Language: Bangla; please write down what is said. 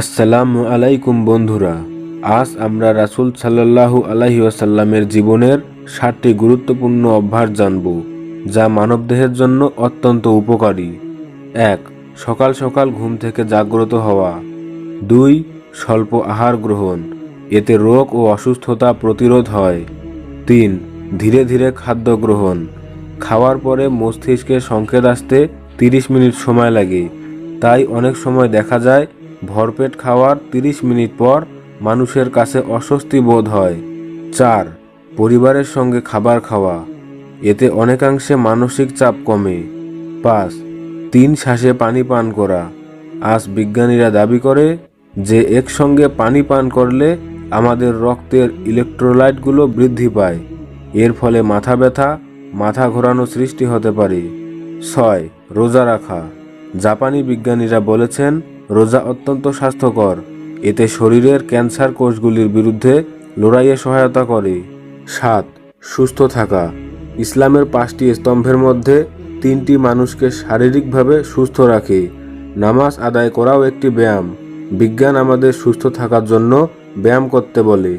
আসসালামু আলাইকুম বন্ধুরা, আজ আমরা রাসূল সাল্লাল্লাহু আলাইহি ওয়াসাল্লামের জীবনের সাতটি গুরুত্বপূর্ণ অভ্যাস জানব, যা মানবদেহের জন্য অত্যন্ত উপকারী। এক, সকাল সকাল ঘুম থেকে জাগ্রত হওয়া। দুই, স্বল্প আহার গ্রহণ, এতে রোগ ও অসুস্থতা প্রতিরোধ হয়। তিন, ধীরে ধীরে খাদ্য গ্রহণ। খাওয়ার পরে মস্তিষ্কে সংকেত আসতে তিরিশ মিনিট সময় লাগে, তাই অনেক সময় দেখা যায় ভরপেট খাওয়ার তিরিশ মিনিট পর মানুষের কাছে অস্বস্তি বোধ হয়। চার, পরিবারের সঙ্গে খাবার খাওয়া। এতে অনেকাংশে মানসিক চাপ কমে। পাঁচ, তিন শ্বাসে পানি পান করা। আজ বিজ্ঞানীরা দাবি করে যে একসঙ্গে পানি পান করলে আমাদের রক্তের ইলেকট্রোলাইটগুলো বৃদ্ধি পায়। এর ফলে মাথা ব্যথা, মাথা ঘোরানো সৃষ্টি হতে পারে। ছয়, রোজা রাখা। জাপানি বিজ্ঞানীরা বলেছেন রোজা অত্যন্ত স্বাস্থ্যকর। এতে শরীরের ক্যান্সার কোষগুলির বিরুদ্ধে লড়াইয়ে সহায়তা করে। সাত, সুস্থ থাকা। ইসলামের পাঁচটি স্তম্ভের মধ্যে তিনটি মানুষকে শারীরিকভাবে সুস্থ রাখে। নামাজ আদায় করাও একটি ব্যায়াম। বিজ্ঞান আমাদের সুস্থ থাকার জন্য ব্যায়াম করতে বলে।